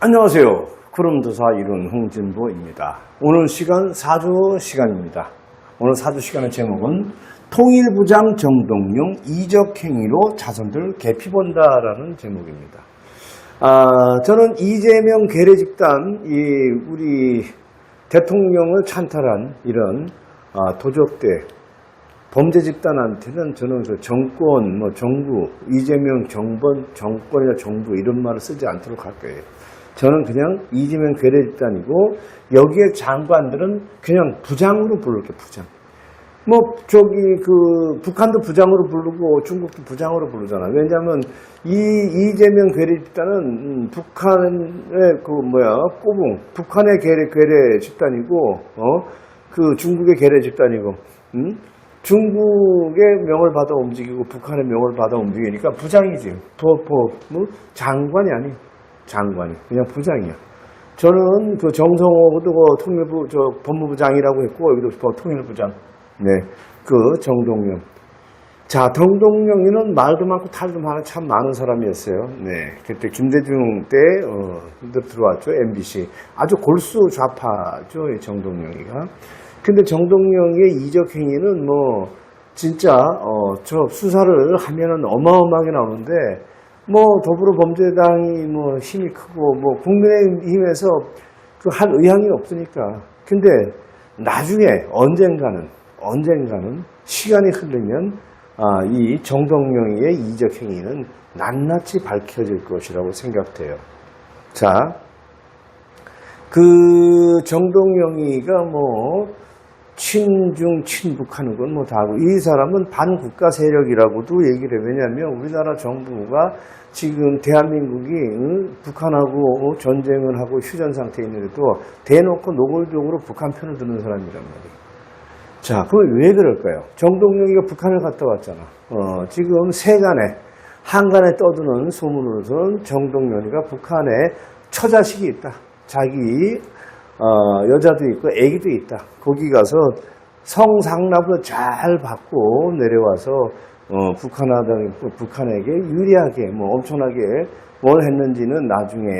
안녕하세요. 구름도사 이룬 홍진보입니다. 오늘 시간 사주 시간입니다. 오늘 사주 시간의 제목은 통일부장 정동용 이적행위로 자손들 개피 본다라는 제목입니다. 아, 저는 이재명 괴뢰집단, 이 우리 대통령을 찬탈한 이런 아, 도적대 범죄 집단한테는 저는 그 정권, 뭐 정부, 이재명 정번, 정권이나 정부 이런 말을 쓰지 않도록 할 거예요. 저는 그냥 이재명 괴뢰 집단이고 여기에 장관들은 그냥 부장으로 부를게요, 부장. 뭐 저기 그 북한도 부장으로 부르고 중국도 부장으로 부르잖아. 왜냐하면 이 이재명 괴뢰 집단은 음, 북한의 그 뭐야 꼬붕, 북한의 괴뢰 괴뢰 집단이고 어그 중국의 괴뢰 집단이고 음? 중국의 명을 받아 움직이고 북한의 명을 받아 움직이니까 부장이지. 뭐, 뭐 장관이 아니. 장관이 그냥 부장이야. 저는 그 정성호도 그 통일부 저 법무부장이라고 했고 여기도 뭐 통일부장. 네, 그 정동영. 자, 정동영이는 말도 많고 탈도 많은 참 많은 사람이었어요. 네, 그때 김대중 때 어, 들어왔죠 MBC. 아주 골수 좌파죠 이 정동영이가. 근데 정동영의 이적 행위는 뭐 진짜 어, 저 수사를 하면은 어마어마하게 나오는데 뭐 더불어범죄당이 뭐 힘이 크고 뭐 국민의힘에서 그 한 의향이 없으니까. 근데 나중에 언젠가는 언젠가는 시간이 흐르면 아, 이 정동영의 이적 행위는 낱낱이 밝혀질 것이라고 생각돼요. 자, 그 정동영이가 뭐 친중 친북하는 건 뭐 다고 이 사람은 반국가 세력이라고도 얘기를 해요. 왜냐하면 우리나라 정부가 지금 대한민국이 응? 북한하고 전쟁을 하고 휴전 상태에 있는데도 대놓고 노골적으로 북한 편을 드는 사람이란 말이에요. 자, 그럼 왜 그럴까요? 정동영이가 북한을 갔다 왔잖아. 어, 지금 세간에 한간에 떠드는 소문으로서는 정동영이가 북한에 처자식이 있다. 자기 어, 여자도 있고 애기도 있다. 거기 가서 성상납을 잘 받고 내려와서 어, 북한하다, 북한에게 유리하게 뭐 엄청나게 뭘 했는지는 나중에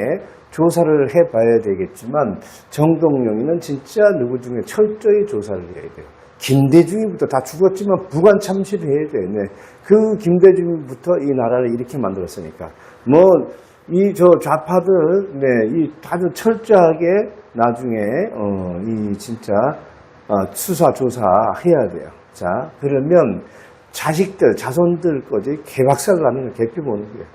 조사를 해봐야 되겠지만 정동영이는 진짜 누구 중에 철저히 조사를 해야 돼요. 김대중이부터 다 죽었지만 부관 참시를 해야 돼. 네. 그 김대중부터 이 나라를 이렇게 만들었으니까 뭐 이 저 좌파들 네, 이 아주 철저하게 나중에 어, 이 진짜 어, 수사 조사 해야 돼요. 자 그러면 자식들 자손들 거지 개박살 나는 거 개피 보는 거예요.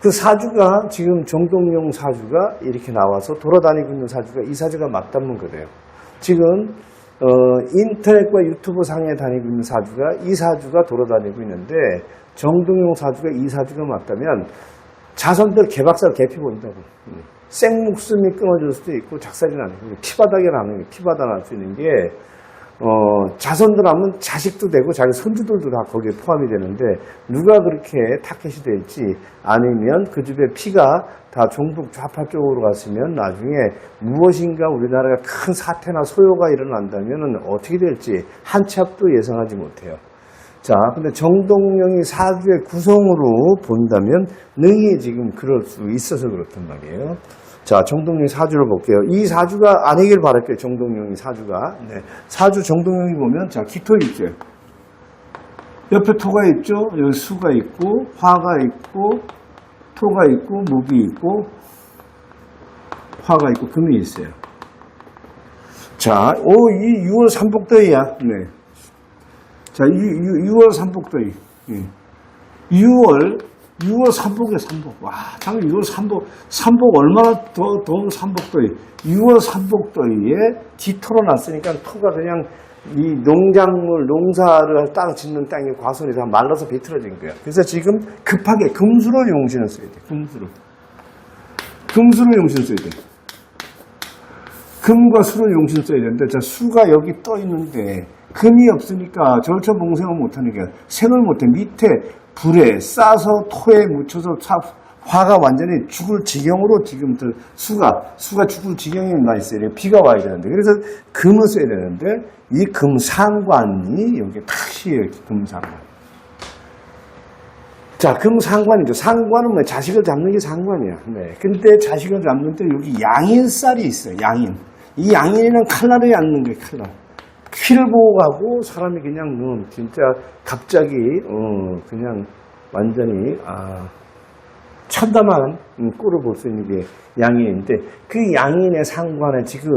그 사주가 지금 정동용 사주가 이렇게 나와서 돌아다니고 있는 사주가 이 사주가 맞닿는 거래요. 지금 어, 인터넷과 유튜브 상에 다니고 있는 사주가 이 사주가 돌아다니고 있는데 정동용 사주가 이 사주가 맞다면 자손들 개박살 개피 본다고. 음. 생목숨이 끊어질 수도 있고 작살이 나는 게 피바닥이 나는 게 피바닥 날 수 있는 게 어, 자손들 하면 자식도 되고 자기 손주들도 다 거기에 포함이 되는데 누가 그렇게 타켓이 될지 아니면 그 집에 피가 다 종북 좌파 쪽으로 갔으면 나중에 무엇인가 우리나라가 큰 사태나 소요가 일어난다면 어떻게 될지 한 치 앞도 예상하지 못해요. 자, 근데 정동영이 사주의 구성으로 본다면 능히 지금 그럴 수 있어서 그렇단 말이에요. 자, 정동영 사주를 볼게요. 이 사주가 아니길 바랄게요. 정동영이 사주가. 네. 사주 정동영이 보면, 자, 깃털 있죠. 옆에 토가 있죠. 여기 수가 있고, 화가 있고, 토가 있고, 목이 있고, 화가 있고, 금이 있어요. 자, 오, 이 6월 삼복더위야. 네. 자, 6, 월. 예. 6월, 6월 삼복이야, 삼복. 와, 참 6월 삼복, 삼복 얼마나 더, 더운 삼복더위. 6월 삼복더위에 뒤토로 났으니까 토가 그냥 이 농작물, 농사를 땅 짓는 땅이 과선이 다 말라서 비틀어진 거야. 그래서 지금 급하게 금수로 용신을 써야 돼. 금수로. 금수로 용신 써야 돼. 금과 수를 용신 써야 되는데, 자, 수가 여기 떠 있는데, 금이 없으니까 절처봉생을 못하니까 생을 못해. 밑에 불에 싸서 토에 묻혀서 차, 화가 완전히 죽을 지경으로 지금들 수가 수가 죽을 지경에 나 있어요. 비가 와야 되는데 그래서 금을 써야 되는데 이 금상관이 여기 탁 씌어요. 금상관. 자, 그럼 상관이죠. 상관은 뭐 자식을 잡는 게 상관이야. 네. 근데 자식을 잡는 때 여기 양인살이 있어요. 양인. 이 양인에는 칼날이 앉는 거예요. 칼날. 피를 보고 가고 사람이 그냥 음, 진짜 갑자기 어, 그냥 완전히 아, 참담한 음, 꼴을 볼 수 있는 게 양인인데 그 양인의 상관에 지금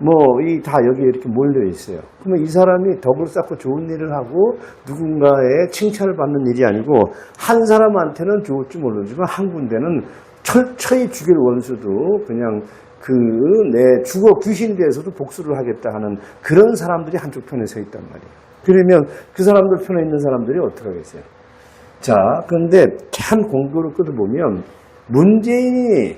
뭐 이 다 여기 이렇게 몰려 있어요. 그러면 이 사람이 덕을 쌓고 좋은 일을 하고 누군가의 칭찬을 받는 일이 아니고 한 사람한테는 좋을지 모르지만 한 군데는 철저히 죽일 원수도 그냥 그내 죽어 귀신 대해서도 복수를 하겠다 하는 그런 사람들이 한쪽 편에 서 있단 말이에요. 그러면 그 사람들 편에 있는 사람들이 어떻게 하겠어요? 자, 그런데 참 공부를 끌어보면 문재인이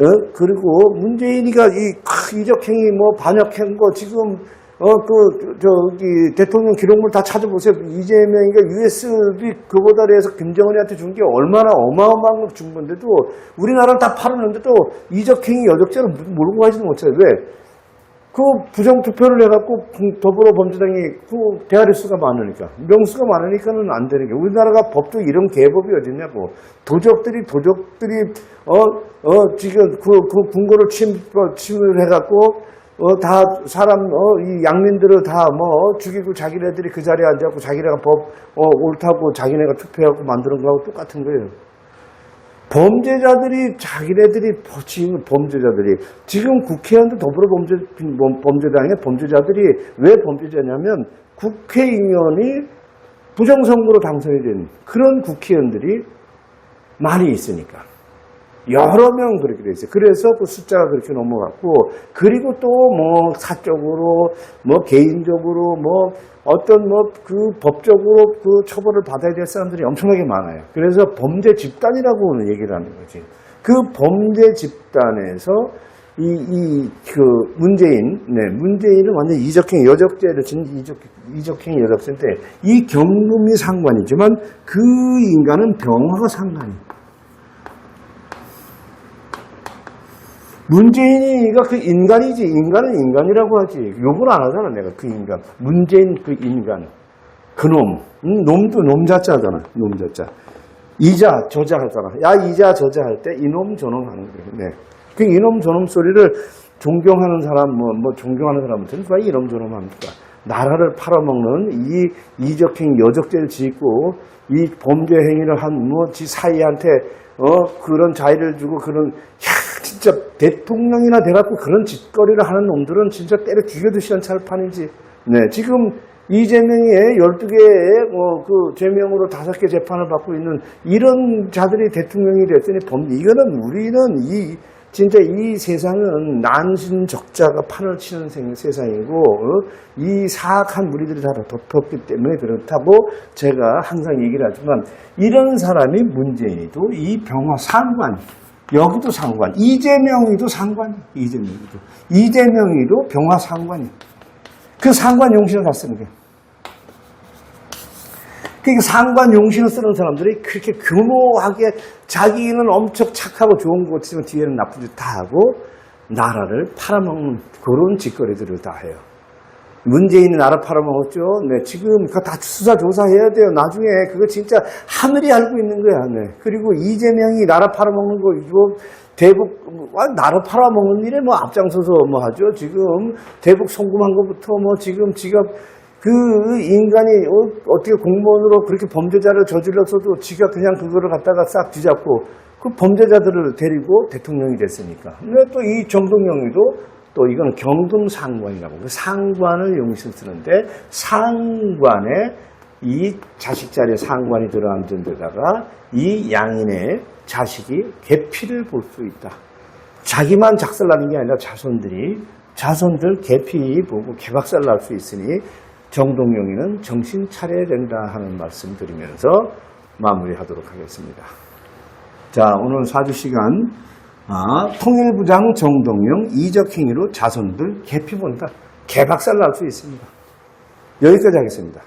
어? 그리고 문재인이가 이 크, 이적행위 뭐 반역한 거 지금 어 그 저기 대통령 기록물 다 찾아보세요. 이재명이가 USB 그보다 해서 김정은이한테 준 게 얼마나 어마어마한 걸 준 건데도 우리나라를 다 팔았는데도 이적행위 여적죄를 몰고 가지도 못해요. 왜? 그 부정 투표를 해갖고 더불어 범죄당이 그 대가리 수가 많으니까 명수가 많으니까는 안 되는 게 우리나라가 법도 이런 개법이 어딨냐고 도적들이 도적들이 어어 지금 그그 궁궐을 침 침을 해갖고 어 다 사람 어 이 양민들을 다 뭐 죽이고 자기네들이 그 자리에 앉아갖고 자기네가 법 어 옳다고 자기네가 투표하고 만드는 거하고 똑같은 거예요. 범죄자들이 자기네들이 지금 범죄자들이 지금 국회의원도 더불어 범죄 범죄당의 범죄자들이 왜 범죄자냐면 국회의원이 부정선거로 당선이 된 그런 국회의원들이 많이 있으니까 여러 명 그렇게 돼 있어요. 그래서 그 숫자가 그렇게 넘어갔고 그리고 또 뭐 사적으로 뭐 개인적으로 뭐 어떤 뭐 그 법적으로 그 처벌을 받아야 될 사람들이 엄청나게 많아요. 그래서 범죄 집단이라고 얘기를 하는 거지. 그 범죄 집단에서 이, 이, 그, 문재인, 네, 문재인은 완전 이적행 여적죄를 진 이적, 이적행 여적죄인데, 이 경금이 상관이지만 그 인간은 병화가 상관이에요. 문재인이가 그 인간이지 인간은 인간이라고 하지. 욕을 안 하잖아 내가 그 인간. 문재인 그 인간. 그놈. 음, 놈도 놈자자잖아 놈자자. 이자 저자 하잖아. 야 이자 저자 할 때 이놈 저놈 하는 거예요 네. 그 이놈 저놈 소리를 존경하는 사람 뭐, 뭐 존경하는 사람한테는 왜 이놈 저놈 합니까 나라를 팔아먹는 이 이적행 여적죄를 짓고 이 범죄 행위를 한 뭐 지 사이한테 어 그런 자유를 주고 그런 야 진짜 대통령이나 돼갖고 그런 짓거리를 하는 놈들은 진짜 때려 죽여도 시원찮을 판이지. 네, 지금 이재명의 12개의 뭐그 죄명으로 다섯 개 재판을 받고 있는 이런 자들이 대통령이 됐으니 범, 이거는 우리는 이, 진짜 이 세상은 난신 적자가 판을 치는 생- 세상이고, 어? 이 사악한 무리들이 다 덮였기 때문에 그렇다고 제가 항상 얘기를 하지만, 이런 사람이 문재인이도 이 병화 상관, 여기도 상관, 이재명이도 상관, 이재명이도. 이재명이도 병화 상관이야. 그 상관 용신을 다 쓰는 거야. 그러니까 상관 용신을 쓰는 사람들이 그렇게 교묘하게 자기는 엄청 착하고 좋은 것 같지만 뒤에는 나쁜 짓 다 하고 나라를 팔아먹는 그런 짓거리들을 다 해요. 문재인이 나라 팔아먹었죠. 네, 지금 그거 다 수사 조사해야 돼요. 나중에 그거 진짜 하늘이 알고 있는 거야. 네. 그리고 이재명이 나라 팔아먹는 거 이거 대북 아, 나라 팔아먹는 일에 뭐 앞장서서 뭐 하죠. 지금 대북 송금한 것부터 뭐 지금 지가 그 인간이 어, 떻게 공무원으로 그렇게 범죄자를 저질렀어도 지가 그냥 그거를 갖다가 싹 뒤잡고 그 범죄자들을 데리고 대통령이 됐으니까. 근데 또 이 정동영이도 또 이건 경금상관이라고 그 상관을 용신 쓰는데 상관에 이 자식 자리에 상관이 들어앉은 데다가 이 양인의 자식이 계피를 볼 수 있다. 자기만 작살나는 게 아니라 자손들이 자손들 계피 보고 개박살 날 수 있으니 정동영이는 정신 차려야 된다 하는 말씀 드리면서 마무리하도록 하겠습니다. 자, 오늘 사주 시간 아, 통일부장 정동영 이적 행위로 자손들 개피 본다. 개박살 날 수 있습니다. 여기까지 하겠습니다.